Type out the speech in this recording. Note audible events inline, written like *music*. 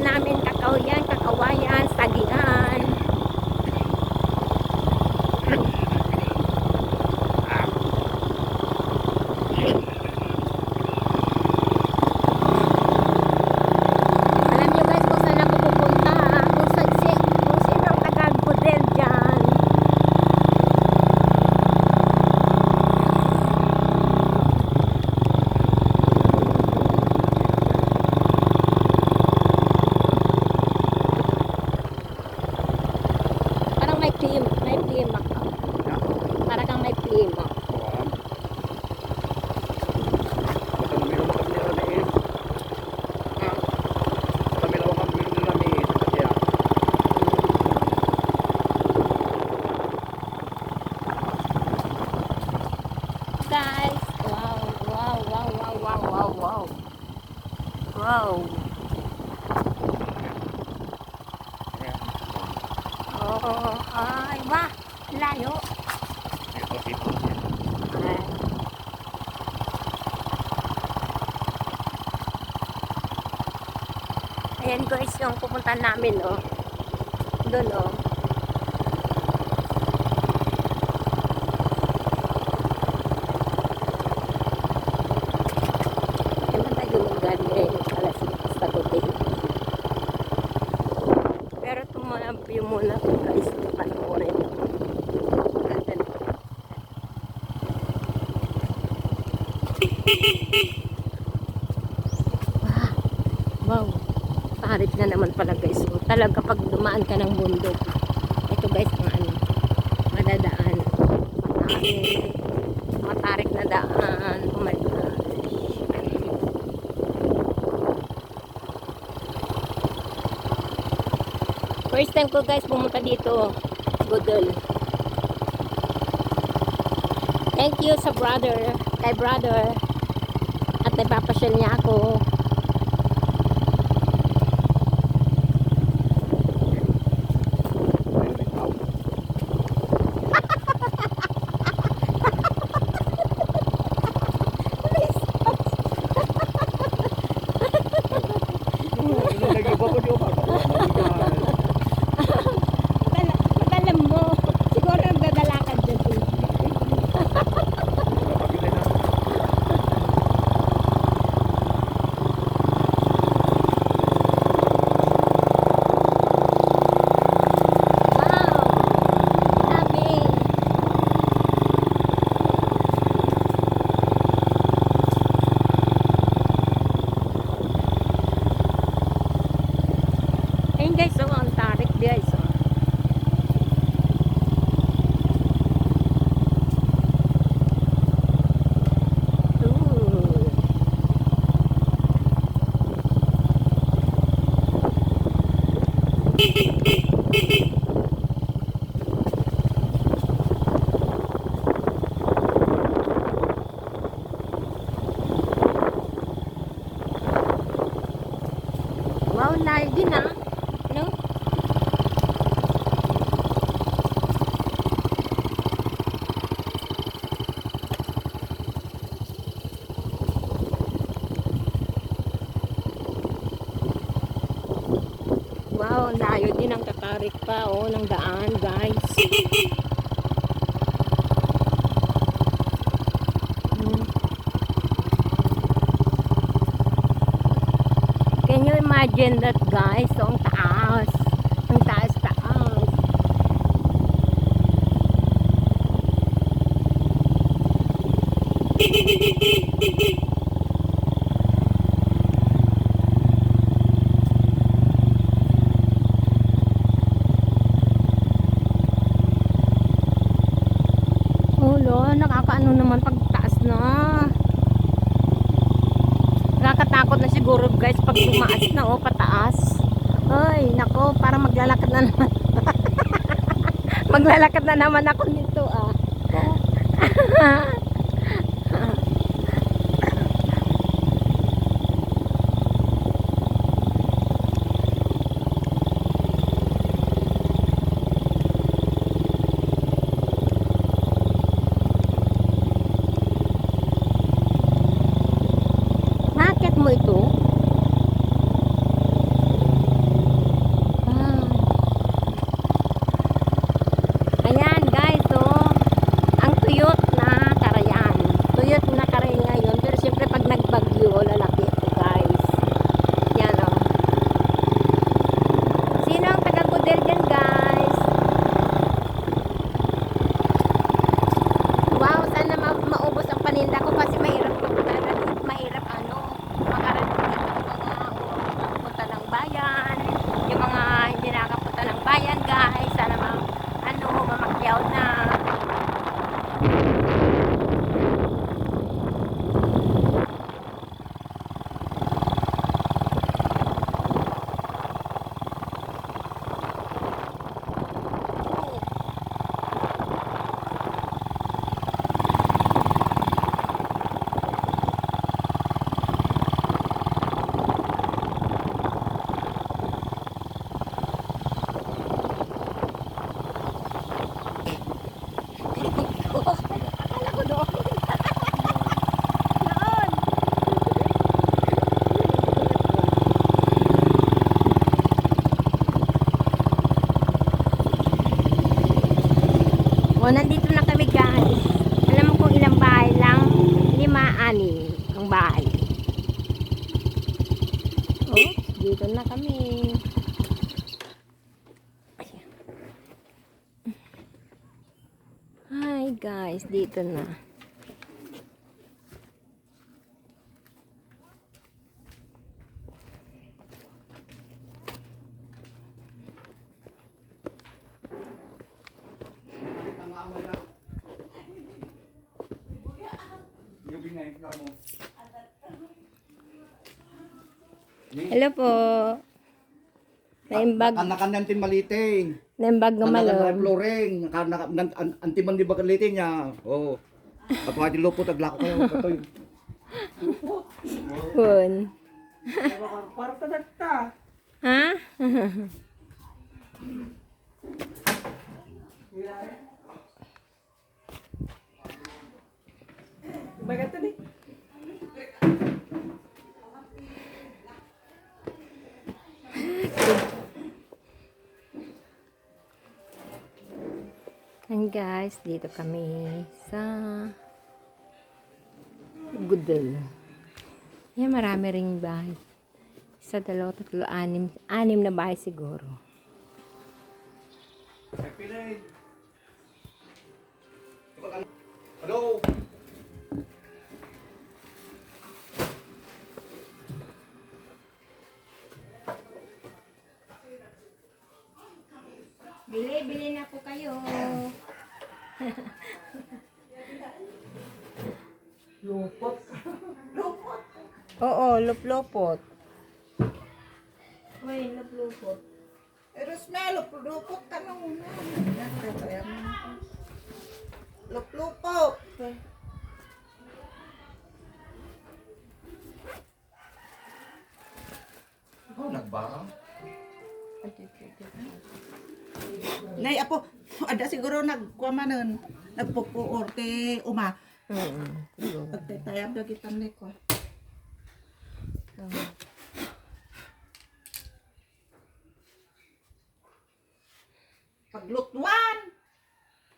Dinaanan namin kakawayan, kakawayan, sagihan. Alam niyo guys kung saan ako pupunta. Kung saan si, kung sino ang taga-budel dyan. Parang may clim, may climax ka. Parang kang may climax. Guys, wow, wow, wow, wow, wow, wow, wow. Wow. Oh, ay, ba? Layo. Ay. Ayan guys, yung pupunta namin, oh. Doon, oh. Wow. Tarik na naman pala guys. So, talaga pag dumaan ka ng bundok. Ito guys ang ano. Madadaan. Matarik. Matarik na daan. Oh my God. First time ko guys pumunta dito. Budol. Thank you sa brother. Kay brother. 悬崖谷 Wow, layo din ah. No? Wow, layo din ang katarik pa oh ng daan, guys. Imagine that guys? So, ang taas. Ang taas, taas. Ulo, *laughs* nakakaano naman pag taas na. Nakakatakot na siguro guys pag tumaas na oh, pataas. Ay, nako, para maglalakad na naman. *laughs* maglalakad na naman ako nito ah. *laughs* Nandito na kami guys. Alam mo kung ilang bahay lang? Lima, anim ang bahay. Oh, dito na kami. Hi guys, dito na. Hello po. Naimbag, Kanakan ng malite. naimbag ng Kanakan ng malong. flooring. Kanakan antiman di ba kalite niya. Oo. Apo ati lupot aglako kayo. Katoy. Kun. Para ka nagta. Ha? *laughs* Bagata ni. And guys, dito kami sa Gudol. Yan, marami ring bahay. Isa, dalawa, tatlo, anim. Anim na bahay siguro. Hello. Bili, bili na po kayo. *laughs* Lupot. Oo, luplopot. Uy, luplopot. Pero smell, lupot ka na muna. Lup-lupo. Oh, nagbara. Nay, apo, ada siguro nagkwamanon. Nagpupuorte uma. Mm Pagtatayam na kita ni ko. Paglutuan.